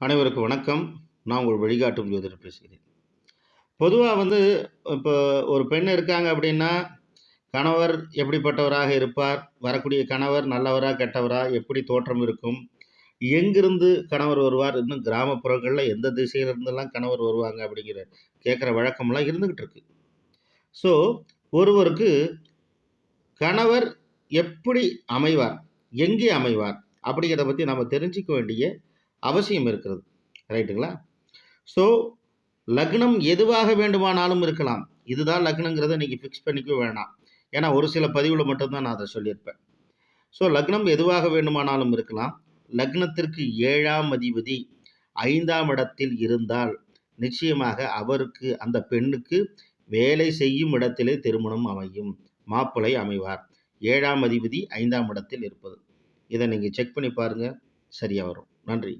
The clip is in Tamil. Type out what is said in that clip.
அனைவருக்கும் வணக்கம். நான் உங்கள் வழிகாட்டும் ஜோதிடர் பேசுகிறேன். பொதுவாக வந்து இப்போ ஒரு பெண் இருக்காங்க அப்படின்னா கணவர் எப்படிப்பட்டவராக இருப்பார்? வரக்கூடிய கணவர் நல்லவரா கெட்டவரா? எப்படி தோற்றம் இருக்கும்? எங்கிருந்து கணவர் வருவார்? இன்னும் கிராமப்புறங்களில் எந்த திசையிலிருந்தெல்லாம் கணவர் வருவாங்க அப்படிங்கிற கேட்குற வழக்கம்லாம் இருந்துக்கிட்டு இருக்கு. ஸோ ஒருவருக்கு கணவர் எப்படி அமைவார்? எங்கே அமைவார்? அப்படிங்கிறத பற்றி நம்ம தெரிஞ்சிக்க வேண்டிய அவசியம் இருக்கிறது. ரைட்டுங்களா ஸோ லக்னம் எதுவாக வேண்டுமானாலும் இருக்கலாம். இதுதான் லக்னங்கிறத நீங்கள் ஃபிக்ஸ் பண்ணிக்க வேணாம். ஏன்னா ஒரு சில பதிவில் மட்டும்தான் நான் அதை சொல்லியிருப்பேன். ஸோ லக்னம் எதுவாக வேண்டுமானாலும் இருக்கலாம். லக்னத்திற்கு ஏழாம் அதிபதி ஐந்தாம் இடத்தில் இருந்தால் நிச்சயமாக அவருக்கு அந்த பெண்ணுக்கு வேலை செய்யும் இடத்திலே திருமணம் அமையும். மாப்பிள்ளை அமைவார். ஏழாம் அதிபதி ஐந்தாம் இடத்தில் இருப்பது. இதை நீங்கள் செக் பண்ணி பாருங்கள் சரியாக வரும். நன்றி.